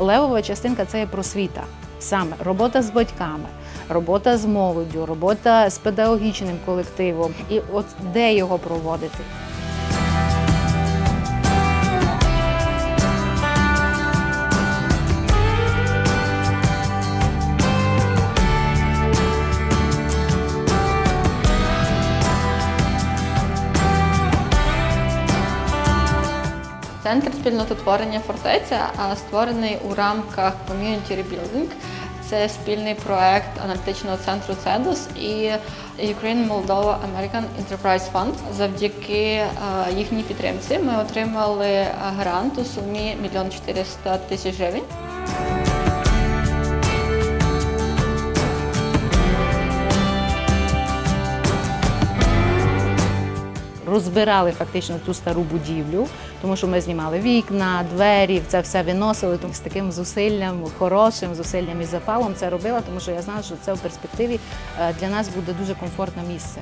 левова частинка це є просвіта. Саме робота з батьками, робота з молоддю, робота з педагогічним колективом. І от де його проводити? Центр спільнототворення фортеця створений у рамках Community Rebuilding. Це спільний проект аналітичного центру CEDOS і Ukraine Moldova American Enterprise Fund. Завдяки їхній підтримці ми отримали грант у сумі 1 400 тисяч гривень. Розбирали фактично ту стару будівлю, тому що ми знімали вікна, двері, це все виносили. Тому з таким зусиллям, хорошим зусиллям і запалом це робила, тому що я знала, що це в перспективі е, для нас буде дуже комфортне місце.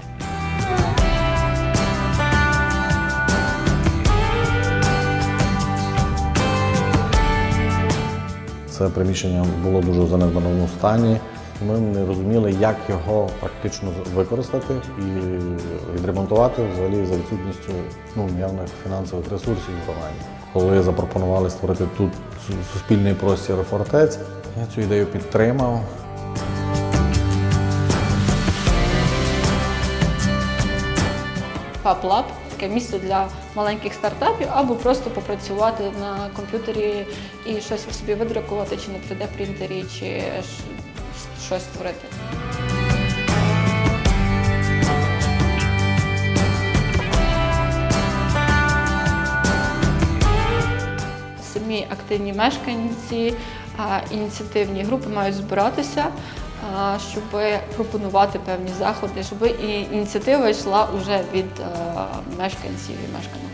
Це приміщення було дуже в занедбаному стані. Ми не розуміли, як його практично використати і відремонтувати взагалі за відсутністю ну, явних фінансових ресурсів в громаді. Коли запропонували створити тут суспільний простір фортець, я цю ідею підтримав. FabLab – таке місце для маленьких стартапів або просто попрацювати на комп'ютері і щось собі видрукувати, чи на 3D принтері, чи щ- щось створити. Самі активні мешканці, ініціативні групи мають збиратися, щоб пропонувати певні заходи, щоб і- ініціатива йшла вже від мешканців і мешканок.